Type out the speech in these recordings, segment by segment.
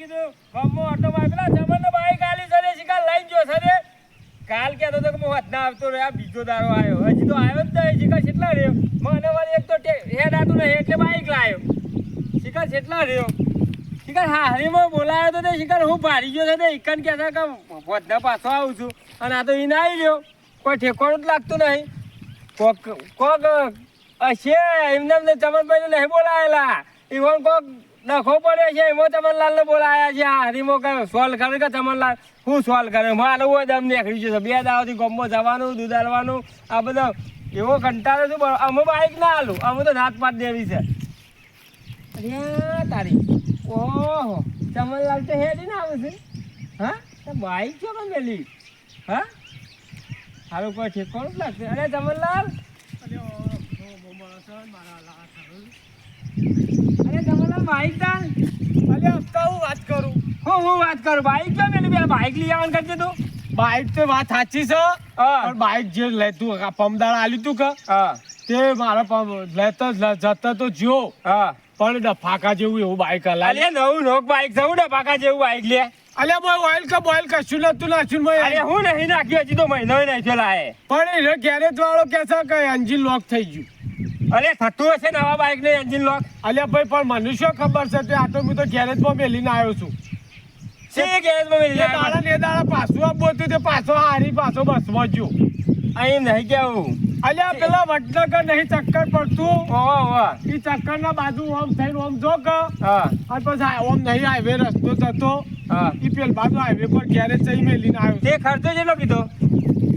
કીધું ઓટો માં પેલા જમણ બાઈક આલી ને, શિકાર લઈને જો છે કાલ કહેતો હતો કે આવતો રહ્યો બીજો દારો આવ્યો. હજી તો આવ્યો જ નહીં, શિકાર રહ્યો. મને વળી એક તો હેડ આતું નહીં, એટલે બાઈક લાવ્યો શિકાર કેટલા રહ્યો. શિકાર હરીમાં બોલાયો તો તે શિકાર, હું ભારી ગયો છે તે ઇકન કહેતા કે વધના પાછો આવું છું. અને આ તો ઈ ના આવી રહ્યો કોઈ ઠેકોણું જ લાગતું નહીં. કોક કોક હશે એમને ચમનભાઈ નહીં બોલાયેલા. ઈવન કોક ડખો પડ્યો છે એમાં ચમનલાલ ને બોલાયા છે આ હરીમો કે સોલ્વ કરે કે તમનલાલ હું સોલ્વ કરે મારું હોય દમ નીકળી જશે બે દાવથી ગમો જવાનું દૂધ આલવાનું આ બધો એવો કંટાળો છે અમે બાઈક ના હાલું અમે તો રાત પાટ દેવી છે તારી ઓહો ચમનલાલ તો હેડી ના આવે છે હા બાઈક છો પણ મેલી હા હારું કોઈ ઠેકોણ જ લાગશે અરે ચમનલાલ અરે બાઈક અલે હપ્તા હું વાત કરું. હું હું વાત કરું? બાઈક પેલા બાઈક લઈ આવવાનું કરજે તું બાઈક તો વાત સાચી છે. પણ બાઈક જે લેતું પમદાળ આલ્યું તું કે તે મારા લેતો જતો તો હા. પણ ડફાકા જેવું એવું બાઈક અરે નવું નોક બાઈક થવું ડફાકા જેવું બાઈક લે. અલે ભાઈ ઓઇલ કે બોઇલ કશું નતું નાખ્યું મેં અરે હું નહીં નાખ્યું હજી તો મહિનો નાખ્યો લાય પણ એ ગેરેજ વાળો કે છે કે એન્જિન લોક થઈ ગયું? અરે થતું હશે નવા બાઇક ને એન્જિન લોક અલ્યા ભાઈ પણ મને શું ખબર છે તે આ તો હું તો ગેરેજમાં મેલીને આવ્યો છું. છે ગેરેજમાં મેલીને દાડા ને દાડા પાછું આપવું હતું તે પાછો હારી પાછો બસ ગયો. અહીં નહીં કેવું. અલ્યા પેલા વડનગર નહીં ચક્કર પડતું. ઓહો ઓહો એ ચક્કર ના બાજુ ઓમ થઈને ઓમ જો કે. હા. અને પછી ઓમ નહીં હાઈવે રસ્તો જતો. હા. ઈ પેલ બાજુ હાઈવે પર ગેરેજ જઈ મેલીને આવ્યો તે ખર્ચો જેટલો કીધો?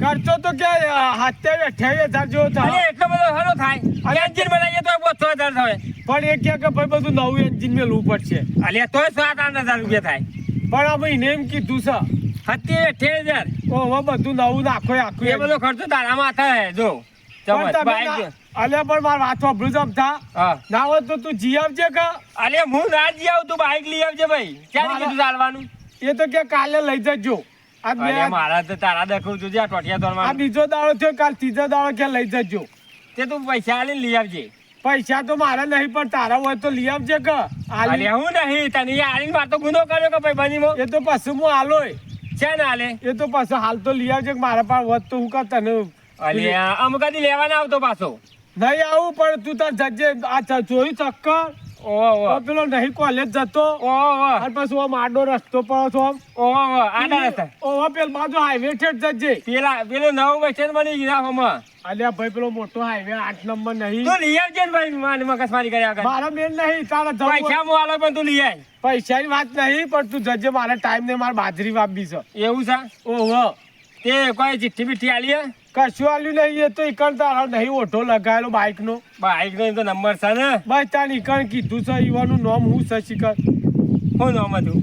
ખર્ચો તો કે હાથે અઠ્યાવીસ હજાર જેવો અરે થાય એટલો બધો સારો થાય. એન્જિન બનાવીએ તો પાંચસો હજાર થાય. પણ એ કહે કે ભાઈ બધું નવું એન્જિન મેલવું પડશે. અલે તોય સાત આઠ હજાર રૂપિયા થાય. પણ આ ભાઈ એમ કીધું છે સત્ય અઠ્યાવીસ હજાર. ઓ બધું નવું નાખો આખું એ બધો ખર્ચો તારામાં થાય જો. ના- પણ મારી વાત સાંભળું જમતા હા. ના હોય તો તું જી આવજે કે. અરે હું ના જી આવું તું બાઈક લઈ આવજે ભાઈ. ક્યારે કીધું ચાલવાનું? એ તો કે કાલે લઈ જજો. મારા તો તારા દખવું તું જ્યાં ટોટિયા આ બીજો દાડો થયો કાલ ત્રીજો દાડો કે લઈ જજો. તે તું પૈસા આલીને લઈ આવજે. પૈસા તો મારા નહીં પણ તારા હોય તો લઈ આવજે કે. આલી- હું નહીં તને આલીને માર ગુનો કર્યો કે ભાઈ બનીમાં? એ તો પછી હું આલોય છે ને આલે? એ તો પછી હાલ તો લઈ આવજે મારા પાસે હોત તો હું કા તને અરે અમુક કદી લેવા ના આવતો પાછો. નહીં આવું પણ તું તાર જજે આ જોયું ચક્કર? પેલો નહીં કોલેજ જતો. અને પછી આમ આડો રસ્તો પડો છો આમ. આડા રસ્તા ઓહો. પેલ બાજુ હાઈવે ઠેઠ જજે. પેલા પેલું નવો બસ બની ગયા હોમાં અલ્યા ભાઈ પેલો મોટો હાઈવે આઠ નંબર નહીં. તું લઈ આવજે ને ભાઈ મારી મગજમારી કર્યા વગર. મારા બેન નહીં તારા પૈસા આલો પણ તું લઈ આય. પૈસાની વાત નહીં પણ તું જજે મારે ટાઈમ ને મારે બાજરી વાપી છે. એવું છે? ઓહો તે કોઈ ચિઠ્ઠી બીઠી આલી હે? કશું આલ્યું નહીં એ તો ઈકણ તારો નહીં ઓઢો લગાવેલો બાઇક નો બાઈક નો તો નંબર છે ને? બસ તાર ઈકણ કીધું છે ઈવાનું નામ હું છે શિખર? શું નામ હતું?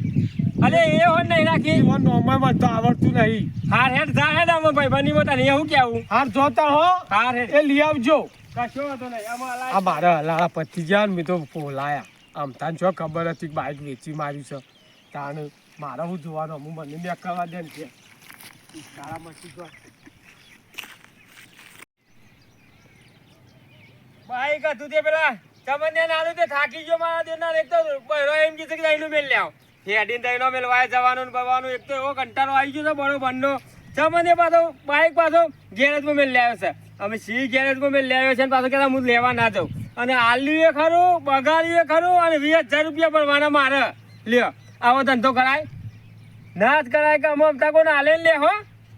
અરે એ હોત નહીં રાખી. ઈવન નામ મને તો આવડતું નહીં. હાર હેડ જા હેડ અમે ભાઈ બની મોટા ને એવું કેવું હાર જોતા હો. હાર હેડ. એ લઈ આવજો. કશો હતો નહીં આ મારા હલાળા પતી ગયા ને મેં તો પોલાયા આમ તાન જો ખબર હતી બાઇક વેચી માર્યું છે. તાણ મારે હું જોવાનું હું મને બે કરવા દે ને તારા મસી જો. બાઈક હતું તે પેલા. ચમનને નાનું તે થાકી ગયો મારા દેના એક તો બહેરો એમ કીધું કે દહીંનું મેલ લ્યાવ હેડીને દઈનો મેલ વાય જવાનું બવાનું એક તો એવો કંટાળો આવી ગયો છે બરો બંડો ચમને પાછો બાઈક પાછો ગેરેજમાં મેલ લાવ્યો છે. અમે સી ગેરેજમાં મેલ લાવ્યો છે પાછો કહેતા હું લેવા ના જાઉં. અને આલ્યું એ ખરું બગાડ્યું એ ખરું અને વીસ હજાર રૂપિયા ભરવાના મારે. લ્યો, આવો ધંધો કરાય. ના જ કરાય કે અમે અમતા કોને હાલે લે હો.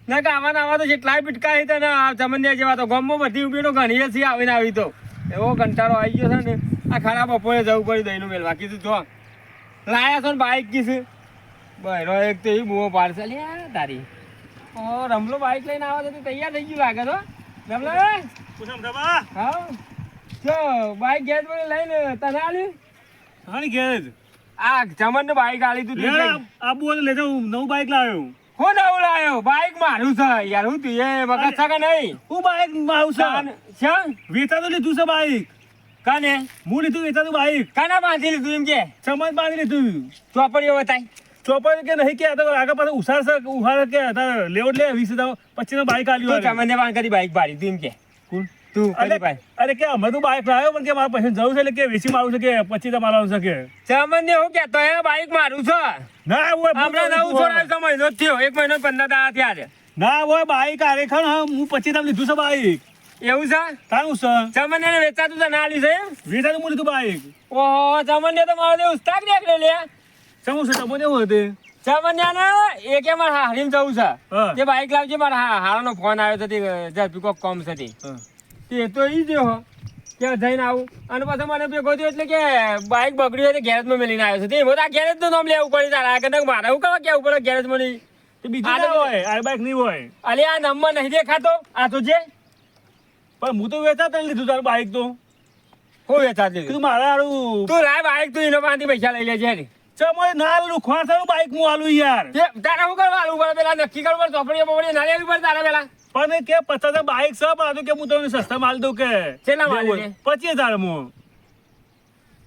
ના કે આવા ને આવા તો જેટલાય પીટકા તને. આ જેવા તો ગમો બધી ઉભીનો ઘણી છે આવીને આવી તો. એવો કંટાળો આવી ગયો છે ને આ ખરા બપોરે જવું પડ્યું દહીંનું બાકી કીધું જો લાયા છો ને બાઈક કીધું બરો એક તો એ બુઓ પાડશે લે તારી. ઓ રમલો બાઈક લઈને આવો તો તૈયાર થઈ ગયું લાગે તો રમલા? હા. જો બાઈક ગેસ પર લઈને તને આલ્યું? હાની ગેજ આ ચમન બાઈક આલી તું આબુ તો લેતો હું નવું બાઈક લાવ્યો હું. નવું લાયો? બાઈક મારું છે યાર હું તું એ છકા છે કે નહીં? હું બાઈક મારું છે. છે છે? તો લીધું છે બાઈક. કાને? હું લીધું વેચાતું બાઈક. કાના બાંધી લીધું એમ કે? સમાજ બાંધી લીધું. ચોપડીઓ બતાય. ચોપડી કે નહીં કે આ તો આગળ પાછળ ઉસાર છે ઉહાર કે લેવડ લે વીસ હજાર પચીસ બાઈક તું આલ્યું ચમનને બાંધ કરી બાઈક ભાડી તું એમ કે? તું અરે કલીભાઈ અરે કે અમે તો બાઇક લાવ્યો પણ કે મારા પૈસા જવું છે એટલે કે વેચી મારું છે કે પછી તમારે આવશે કે? સામાન્ય હું કેતો હે બાઈક મારું છે. ના હોય હમણાં નવું છોડાયું છે મહિનો થયો એક મહિનો પંદર દાડા થયા છે. ના હોય બાઈક આરે ખણ હું પછી તમે લીધું છે બાઈક એવું છે? તારું છે? સામાન્ય ને વેચાતું છે ના લીધું વેચાતું હું લીધું ઓહો સામાન્ય તો મારો દેવ ઉસ્તાક નીકળે લે. શું છે તમને એવું હતું? સામાન્ય ને એ કે મારે હારીમ જવું છે. તે બાઈક લાવજે મારા હારાનો ફોન આવ્યો હતો તે કોમ છે તે. તે તો ઈ જ હો. કે જઈને આવું. અને પછી મને ભેગો થયો એટલે કે બાઈક બગડ્યું હોય ગેરેજમાં મેલીને આવ્યો છે. તે એમાં આ ગેરેજનું નામ લેવું પડે તારા. આગળ મારે હું કહેવા કેવું પડે ગેરેજ નહીં? બીજા ના હોય. આ બાઈક નહીં હોય. અલે આ નંબર નહીં દેખાતો. આ તો જે. પણ હું તો વેચાતા લીધું તારું બાઈક તો. હું વેચા દીધું તું મારા હારું તું લાય બાઈક તું એનો પાસેથી પૈસા લઈ લેજે ને ચમોય ના આલું ખોર બાઈક હું આલું યાર. તે હું કરવા આલું પેલા નક્કી કરવું પડે ચોપડીઓ બોપડીઓ ના લેવી પડે તારા પેલા. પણ કે પચાસ બાઈક છે પણ આ કે હું તમને સસ્તા માલ દઉં કે? ચેના માલ લેવું. પચીસ હજાર હું.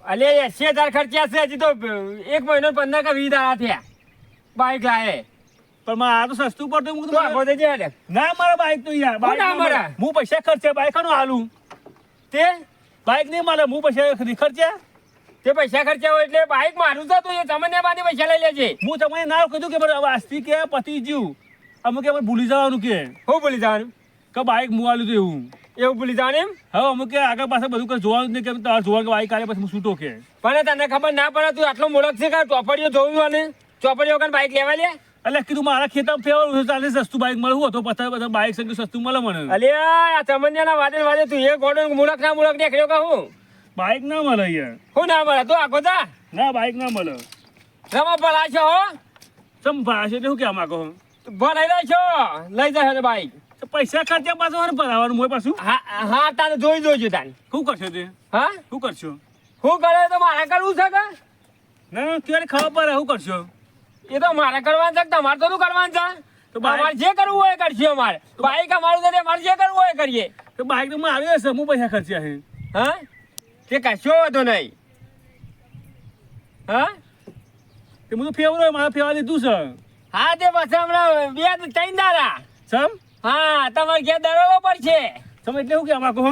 અલે એસી હજાર ખર્ચ્યા છે હજી તો એક મહિનો પંદર કે વીસ હજાર થયા. બાઈક લાયે. પણ મારે આ તો સસ્તું પડતું હું તું દેજે ના મારા બાઈક તો યાર ના. મળે? હું પૈસા ખર્ચે બાઈકનું હાલું. તે? બાઈક નહીં મારે હું પૈસા ખરી ખર્ચ્યા? તે પૈસા ખર્ચ્યા હોય એટલે બાઈક મારું તો તું એ સામાન્ય પાસેથી પૈસા લઈ લેજે. હું તમને ના કીધું કે આજથી કે પતી જ્યું. અમુક કે ભૂલી જવાનું કે. હું ભૂલી જવાનું કે બાઈક હું તું હતું એવું. એવું ભૂલી જવાનું એમ? હવે અમુક કે આગળ પાછળ બધું કઈ જોવાનું નહીં કે તારે જોવાનું બાઈક આવે પછી હું છૂટો કે. પણ તને ખબર ના પડે તું આટલો મોડક છે કે ચોપડીઓ જોયું અને ચોપડીઓ વગર બાઈક લેવા લે? એટલે કીધું મારા ખેતર ફેવર ચાલે સસ્તું બાઈક મળવું હતો પથર બધા બાઈક સંગ સસ્તું મળે મને. અલે આ ચમનિયાના વાદે વાદે તું એ ગોડો મુળક ના મુળક દેખ્યો કે હું? બાઈક ના મળે યાર. હું ના મળે તું આખો તા ના બાઈક ના મળે. રમા ભલા છો હો. ચમ ભાષે શું કહેવા માંગો છો? તું ભલાઈ લઈ છો. લઈ જશે ને બાઈક તો પૈસા ખર્ચ્યા પાછું હર ભરાવાનું હોય પાછું? હા હા તારે જોઈ જોજો તારે. શું કરશો તે? હા? શું કરશો? શું કરે તો મારે કરવું છે કે? ના ક્યારે ખબર પડે શું કરશો? એ તો મારે કરવાનું છે તમારે તો શું કરવાનું છે? તો અમારે જે કરવું હોય કરશે અમારે. બાઈક અમારું છે અમારે જે કરવું હોય કરીએ. તો બાઈક તો મારી હશે હું પૈસા ખર્ચ્યા છે? હા? તે કશો હતો નહીં. હા? તે હું તો ફેવરો મારે ફેવા લીધું છે. હા તે પછી હમણાં બે ત્રણ દાડા સમ? હા તમારે ઘેર દરોડો પડશે. તમે એટલે શું કહેવા માંગો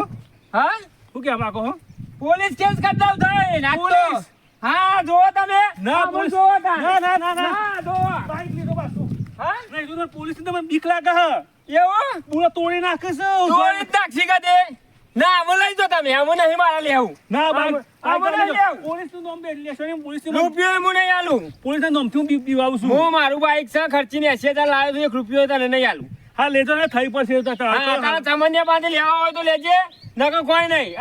હા? શું કહેવા માંગો પોલીસ કેસ કરી દઉં થઈ પોલીસ? હા જોવો તમે. ના પોલીસ જો. ના ના ના ના. જો બાઈક લીધો પાછું. હા? નહીં જો પોલીસ તમે બીક લાગે હ. એવો? પૂરા તોડી નાખે છે તોડી જ નાખશી કે ના જો તમે આમ નહીં મારા લેવું. ના બાઈક આમ બાઈક નહીં લેવું. પોલીસનું નામ લેશો નહીં પોલીસનું રૂપિયો હું નહીં આલું. પોલીસ ના નામથી હું બી- છું. હું મારું બાઈક છે ખર્ચીને એસી હજાર લાવ્યો છું એક રૂપિયો તને નહીં આલું. હા લેજો ને થઈ પડશે તો તારે. હા તારા સામાન્ય પાસે લેવા હોય તો લેજે. નકર કોઈ નહીં.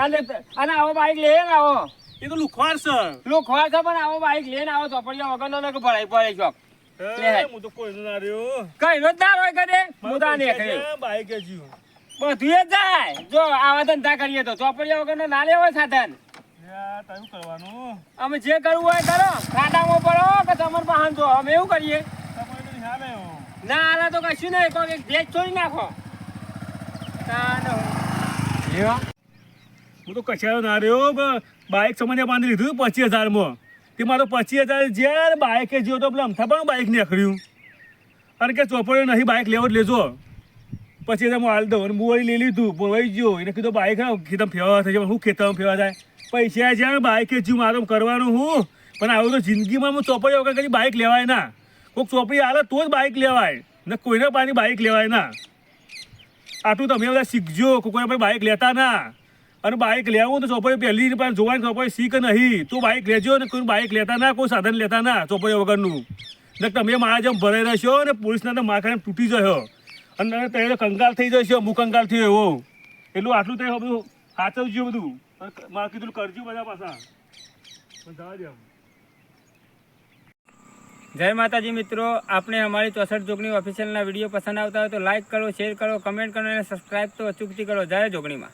અને આવો બાઈક ને આવો. એ તો લુખવાડ છે. લોકો ખોર છે પણ આવો બાઈક લઈને આવો ચોપડીયા વગરનો નકર ભરાઈ પડે ચોક. હું તો કોઈ ના રહ્યો. કઈ નો જ હોય તો આને કહ્યું બાઈક જ. બધું એ જાય. જો આવા ધંધા કરીએ તો. ચોપડીયા વગરનો ના લેવો સાધન. કરવાનું? અમે જે કરવું હોય કરો. ખાટામાં પડો કે તમારે પાહન જો અમે એવું કરીએ. ના આલા તો કશું નહીં કોઈ એક ભેજ છોડી નાખો? હું તો કચાયો ના રહ્યો બ- બાઈક સમજ્યા બાંધી લીધું પચીસ હજારમાં. તે મારો પચીસ હજાર જ્યારે બાઈકે જ્યો તો પેલા અમથા પણ બાઈક નીકળ્યું અને કે ચોપડ્યો નહીં બાઈક લેવો જ લેજો. પછી તમે હાલ દો અને હું લઈ લીધું બોવાઈ ગયો. એને કીધું બાઈક ખેતમ ફેવા થઈ જાય હું ખેતરમાં ફેવા થાય. પૈસા જ્યાં બાઇક જ્યું મારો કરવાનું હું. પણ આવું તો જિંદગીમાં હું ચોપડી વગર કદી બાઈક લેવાય ના. કોઈક ચોપડી હાલે તો જ બાઈક લેવાય. ને કોઈને પાણી બાઈક લેવાય ના. આટલું તમે બધા શીખજો, કોઈ આપણે બાઈક લેતા ના. અને બાઈક લેવું તો ચોપડી પહેલી પણ જોવાની ખબર શીખ નહીં. તું બાઇક લેજો ને કોઈ બાઇક લેતા ના, કોઈ સાધન લેતા ના ચોપડી વગરનું. ને તમે મારા જેમ ભરાઈ રહેશો ને પોલીસના તો માખણે તૂટી જશો. અને તમે કંગાલ થઈ જશો હું કંગાલ થયો એવો. એટલું આટલું તો બધું સાચવજો બધું. મારે કીધું, કરજો બધા પાછા. જય માતાજી મિત્રો આપણે અમારી ચોસઠ જોગણી ઓફિશિયલના વીડિયો પસંદ આવતા હોય તો લાઇક કરો શેર કરો કમેન્ટ કરો અને સબસ્ક્રાઈબ તો અચૂકથી કરો. જય જોગણીમાં.